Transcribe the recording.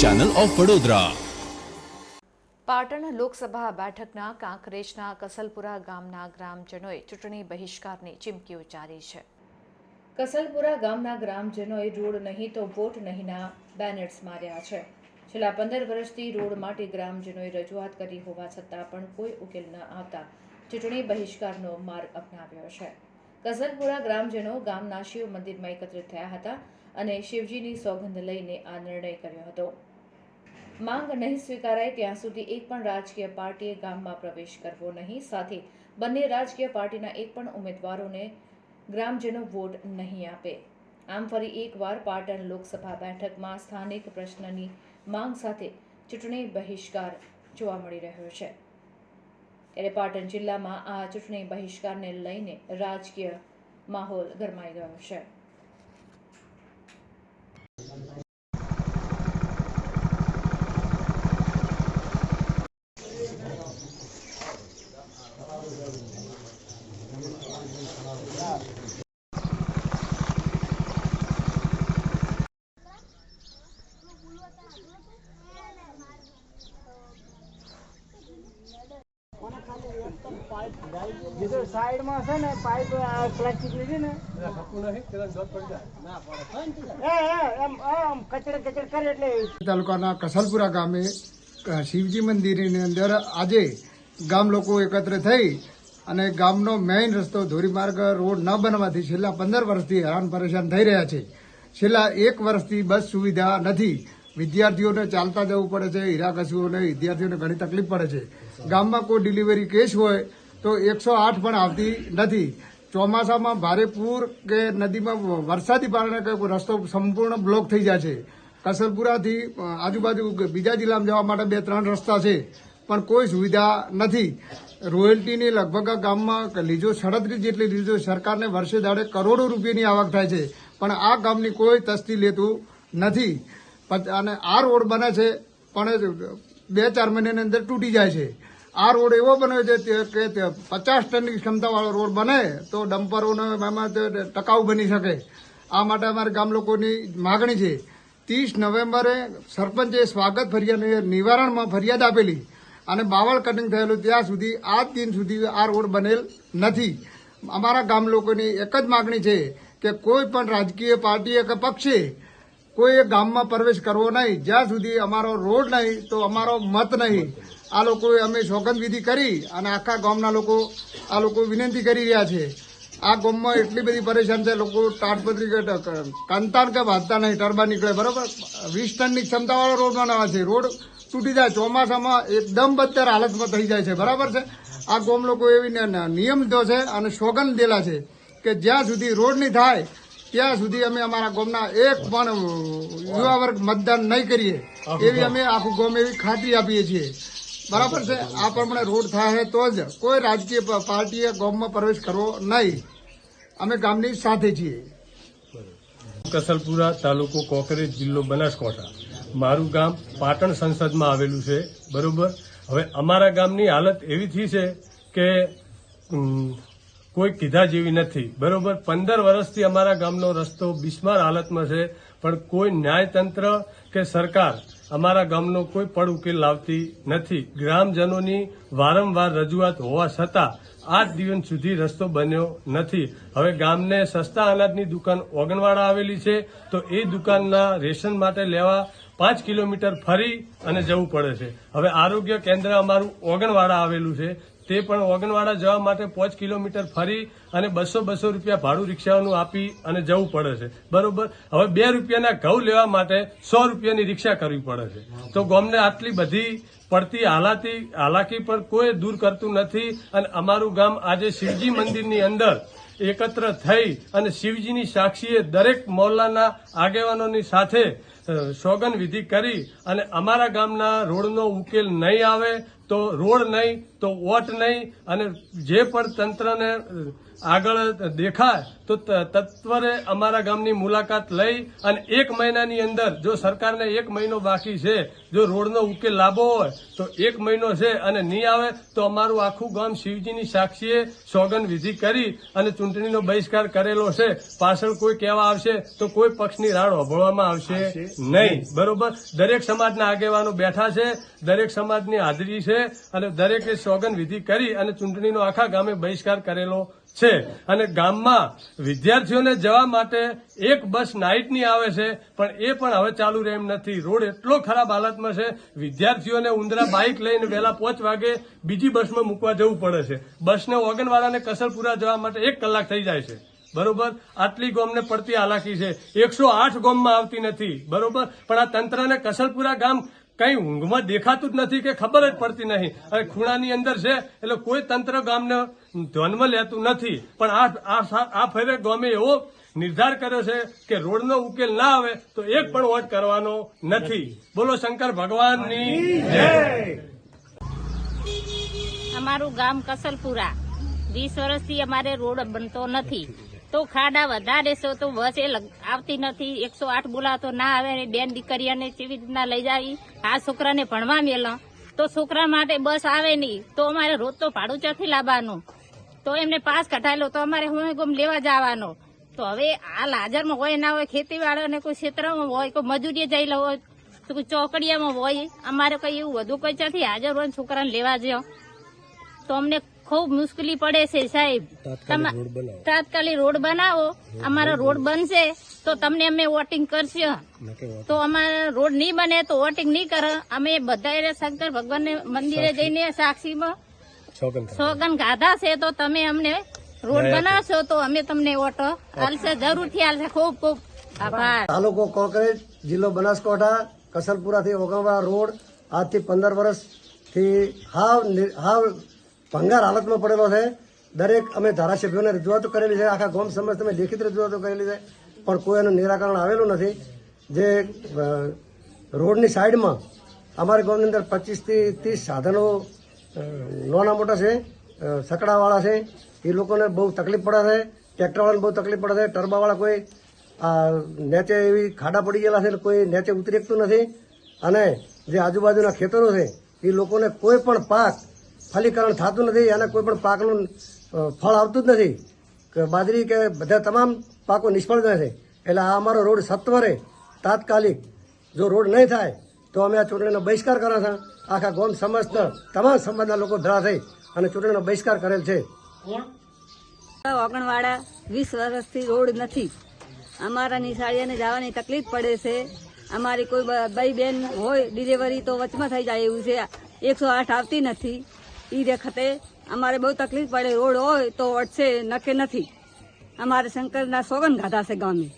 Channel of Vadodara Patan Lok Sabha બેઠકના કાંકરેજના કસલપુરા ગામના ગ્રામજનોએ ચૂંટણી બહિષ્કારની ચીમકી ઉચ્ચારી છે. કસલપુરા ગામના ગ્રામજનોએ રોડ નહીં તો વોટ નહીંના બેનર્સ માર્યા છે. છેલ્લા પંદર વર્ષથી રોડ માટે ગ્રામજનોએ રજૂઆત કરી હોવા છતાં પણ કોઈ ઉકેલ ન આવતા ચૂંટણી બહિષ્કારનો માર્ગ અપનાવ્યો છે. કસલપુરા ગ્રામજનો ગામના શિવ મંદિરમાં એકત્રિત થયા હતા અને શિવજીની સોગંદ લઈને આ નિર્ણય કર્યો હતો. માંગ નહીં સ્વીકારાય ત્યાં સુધી એક પણ રાજકીય પાર્ટીએ ગામમાં પ્રવેશ કરવો નહીં. સાથે બંને રાજકીય પાર્ટીના એક પણ ઉમેદવારોને ગ્રામજનો વોટ નહીં આપે. આમ ફરી એકવાર પાટણ લોકસભા બેઠકમાં સ્થાનિક પ્રશ્નની માંગ સાથે ચૂંટણી બહિષ્કાર જોવા મળી રહ્યો છે. ત્યારે પાટણ જિલ્લામાં આ ચૂંટણી બહિષ્કારને લઈને રાજકીય માહોલ ગરમાઈ ગયો છે. બીજું સાઈડમાં છે ને પાઇપ પ્લાસ્ટિકની છે ને એ એ એમ આમ કચડ કચડ કરે એટલે તાલુકાના કસલપુરા ગામે અ, શિવજી મંદિરની અંદર આજે ગામ લોકો એકત્ર થઈ અને ગામનો મેઇન રસ્તો ધોરીમાર્ગ રોડ ન બનવાથી છેલ્લા પંદર વર્ષથી હેરાન પરેશાન થઈ રહ્યા છે. છેલ્લા એક વર્ષથી બસ સુવિધા નથી. વિદ્યાર્થીઓને ચાલતા જવું પડે છે, હીરાકસીઓને વિદ્યાર્થીઓને ઘણી તકલીફ પડે છે. ગામમાં કોઈ ડિલિવરી કેસ હોય તો એકસો આઠ પણ આવતી નથી. ચોમાસામાં ભારે પૂર કે નદીમાં વરસાદી કારણે કોઈ રસ્તો સંપૂર્ણ બ્લોક થઈ જાય છે. કસલપુરાથી આજુબાજુ બીજા જિલ્લામાં જવા માટે બે, ત્રણ રસ્તા છે. પણ કોઈ સુવિધા નથી. રોયલ્ટીની લગભગ ગામમાં લીજો સડત્રીસ જેટલી લીજો સરકારને વર્ષે દાડે કરોડો રૂપિયાની આવક થાય છે. પણ આ ગામની કોઈ તસ્તી લેતું નથી. અને આ રોડ બને છે, પણ બે ચાર મહિનાની અંદર તૂટી જાય છે. આ રોડ એવો બન્યો છે કે પચાસ ટનની ક્ષમતાવાળો રોડ બને તો ડમ્પરોને એમાં ટકાઉ બની શકે. આ માટે અમારે ગામ લોકોની માગણી છે. ત્રીસ નવેમ્બરે સરપંચે સ્વાગત ફરિયાદ, નિવારણમાં ફરિયાદ આપેલી. અને બાવળ કટિંગ થયેલું ત્યાં સુધી આજ દિન સુધી આ રોડ બનેલ નથી. અમારા ગામ લોકોની એક જ માગણી છે કે કોઈ પણ રાજકીય પાર્ટીએ કે પક્ષે કોઈ ગામમાં પ્રવેશ કરવો નહીં. જ્યાં સુધી અમારો રોડ નહીં, તો અમારો મત નહીં. આ લોકોએ અમે સોગંદવિધિ કરી અને આખા ગામના લોકો આ લોકો વિનંતી કરી રહ્યા છે. આ ગામમાં એટલી બધી પરેશાન છે, લોકો તાટપત્રી કે કંતાન કે વાંચતા નહીં ટરબા નીકળે, બરાબર? વીસ ટનની ક્ષમતાવાળો રોડ બનાવે છે. રોડ તૂટી જાય, ચોમાસામાં એકદમ બદતર હાલતમાં થઈ જાય છે. બરાબર છે? આ ગોમ લોકો એવી નિયમ લીધો છે અને સોગંદ દેલા છે કે જ્યાં સુધી રોડ નહીં થાય, ત્યાં સુધી અમે અમારા ગોમના એક પણ યુવા વર્ગ મતદાન નહીં કરીએ. એવી અમે આખું ગોમ એવી ખાતરી આપીએ છીએ. બરાબર છે? આ પ્રમાણે રોડ થાય તો જ કોઈ રાજકીય પાર્ટીએ ગોમમાં પ્રવેશ કરવો નહીં. અમે ગામની સાથે છીએ. કસલપુરા તાલુકો કોકરેજ જિલ્લો બનાસકાંઠા. મારું ગામ પાટણ સંસદમાં આવેલું છે, બરોબર? હવે અમારા ગામની હાલત એવી થઈ છે કે કોઈ કીધા જેવી નથી, બરોબર? પંદર વર્ષથી અમારા ગામનો રસ્તો બિસ્માર હાલતમાં છે, પણ કોઈ ન્યાયતંત્ર કે સરકાર અમારા ગામનો કોઈ પડ ઉકેલ લાવતી નથી. ગ્રામજનોની વારંવાર રજૂઆત હોવા છતાં આજ દિવસ સુધી રસ્તો બન્યો નથી. હવે ગામને સસ્તા અનાજની દુકાન ઓગણવાડા આવેલી છે, તો એ દુકાનના રેશન માટે લેવા પાંચ કિલોમીટર ફરી અને જવું પડે છે. હવે આરોગ્ય કેન્દ્ર અમારું ઓગણવાડા આવેલું છે તે પણ ઓગણવાડા જવા માટે પાંચ કિલોમીટર ફરી અને બસો બસો રૂપિયા ભાડું રિક્ષાઓનું આપી અને જવું પડે છે. બરોબર? હવે બે રૂપિયાના ઘઉં લેવા માટે સો રૂપિયાની રિક્ષા કરવી પડે છે. તો ગોમને આટલી બધી પડતી હાલાતી, હાલાકી પણ કોઈ દૂર કરતું નથી અને અમારું ગામ આજે શિવજી મંદિરની અંદર એકત્ર થઈ અને શિવજીની સાક્ષીએ દરેક મોહલ્લાના આગેવાનોની સાથે સોગન વિધિ કરી અને અમારા ગામના રોડનો ઉકેલ નહીં આવે તો રોડ નહીં તો વોટ નહીં અને જે પણ તંત્રને આગળ દેખાય તો તત્વરે અમારા ગામની મુલાકાત લઈ અને એક મહિનાની અંદર જો સરકારને એક મહિનો બાકી છે જો રોડનો ઉકેલ લાવવો હોય તો એક મહિનો છે અને નહીં આવે તો અમારું આખું ગામ શિવજીની સાક્ષીએ સોગન વિધિ કરી અને ચૂંટણીનો બહિષ્કાર કરેલો છે. પાછળ કોઈ કહેવા આવશે તો કોઈ પક્ષની રાડ હોભળવામાં આવશે નહીં. બરોબર? દરેક સમાજના આગેવાનો બેઠા છે દરેક સમાજની હાજરી છે અને દરેકે સોગન વિધિ કરી અને ચૂંટણીનો આખા ગામે બહિષ્કાર કરેલો છે. અને ગામમાં વિદ્યાર્થીઓને જવા માટે એક બસ નાઇટની આવે છે, પણ એ પણ હવે ચાલુ રહે એમ નથી. રોડ એટલો ખરાબ હાલતમાં છે, વિદ્યાર્થીઓને ઉંદરા બાઇક લઈને વહેલા પાંચ વાગે બીજી બસમાં મૂકવા જવું પડે છે. બસને ઓગનવાળાને કસલપુરા જવા માટે એક કલાક થઈ જાય છે. બરોબર? આટલી ગોમને પડતી હાલાકી છે. એકસો આઠ ગોમમાં આવતી નથી. બરોબર? પણ આ તંત્રને કસલપુરા ગામ કઈ ઊંઘમાં દેખાતું જ નથી કે ખબર જ પડતી નહીં. અને ખૂણાની અંદર છે, એટલે કોઈ તંત્ર ગામને ધ્યાનમાં લેતું નથી. પણ આ આ ફેરે ગામે એવો નિર્ધાર કર્યો છે કે રોડનો ઉકેલ ના આવે તો એક પણ વોટ કરવાનો નથી. બોલો શંકર ભગવાનની જય. અમારું ગામ કસલપુરા. વીસ વર્ષથી અમારે રોડ બનતો નથી. તો ખાડા વધારે છે, તો બસ એ આવતી નથી. એકસો આઠ બોલાતો ના આવે ને બેન દીકરીઓને કેવી રીતના લઈ જાવી આ છોકરાને ભણવા મેલો. તો છોકરા માટે બસ આવે નહીં તો અમારે રોજ તો ભાડું ચોથી લાવવાનું. તો એમને પાસ કઢાયેલો, તો અમારે હું ગમ લેવા જવાનો. તો હવે આ લાજરમાં હોય ના હોય ખેતીવાળાને કોઈ ક્ષેત્રમાં હોય, કોઈ મજૂરીએ જઈ હોય, તો કોઈ ચોકડીયામાં હોય, અમારે કઈ એવું વધુ કોઈ નથી હાજર હોય છોકરાને લેવા જાઓ તો અમને ખૂબ મુશ્કેલી પડે છે સાહેબ. તમા- તાત્કાલિક રોડ બનાવો. અમારો રોડ બનશે તો તમને અમે વોટિંગ કરશે. તો અમારા રોડ નહીં બને તો વોટિંગ નહીં કરે. અમે બધા શંકર ભગવાન મંદિરે જઈને સાક્ષીમાં સોગન ગાધા છે તો તમે અમને રોડ બનાવશો તો અમે તમને વોટો હાલશે જરૂરથી હાલશે. ખૂબ ખૂબ આભાર. તાલુકો કોંકરેજ જિલ્લો બનાસકાંઠા કસલપુરાથી ઓગણવા રોડ આજથી પંદર વર્ષથી હાવ હાવ ભંગાર હાલતમાં પડેલો છે. દરેક અમે ધારાસભ્યોને રજૂઆતો કરેલી છે. આખા ગામ સમાજ તમે લેખિત રજૂઆતો કરેલી છે. પણ કોઈ એનું નિરાકરણ આવેલું નથી. જે રોડની સાઈડમાં અમારા ગામની અંદર પચીસથી ત્રીસ સાધનો નાના મોટા છે સકડાવાળા છે. એ લોકોને બહુ તકલીફ પડે છે. ટ્રેક્ટરવાળાને બહુ તકલીફ પડે છે. ટર્બાવાળા કોઈ નેચે એવી ખાડા પડી ગયેલા છે. કોઈ નેચે ઉતરી શકતું નથી. અને જે આજુબાજુના ખેતરો છે, એ લોકોને કોઈ પણ પાક ફલીકરણ થતું નથી અને કોઈ પણ પાકનું ફળ આવતું જ નથી. કે બાજરી કે બધા તમામ પાકો નિષ્ફળ જાય છે. એટલે આ અમારો રોડ સત્વરે તાત્કાલિક જો રોડ નહીં થાય તો અમે આ ચૂંટણીનો બહિષ્કાર કર્યા છે આખા ગોમ સમાજના તમામ સમાજના લોકો ધરા થઈ અને ચૂંટણીનો બહિષ્કાર કરેલ છે. ઓગણવાડા વીસ વર્ષથી રોડ નથી. અમારા નિશાળીઓને જવાની તકલીફ પડે છે. અમારી કોઈ ભાઈ બેન હોય ડિલિવરી તો વચમાં થઈ જાય એવું છે. એકસો આઠ આવતી નથી. એ વખતે અમારે બહુ તકલીફ પડે, રોડ હોય તો વટશે નકે નથી. અમારે શંકરના સોગન ગાધા છે ગામે.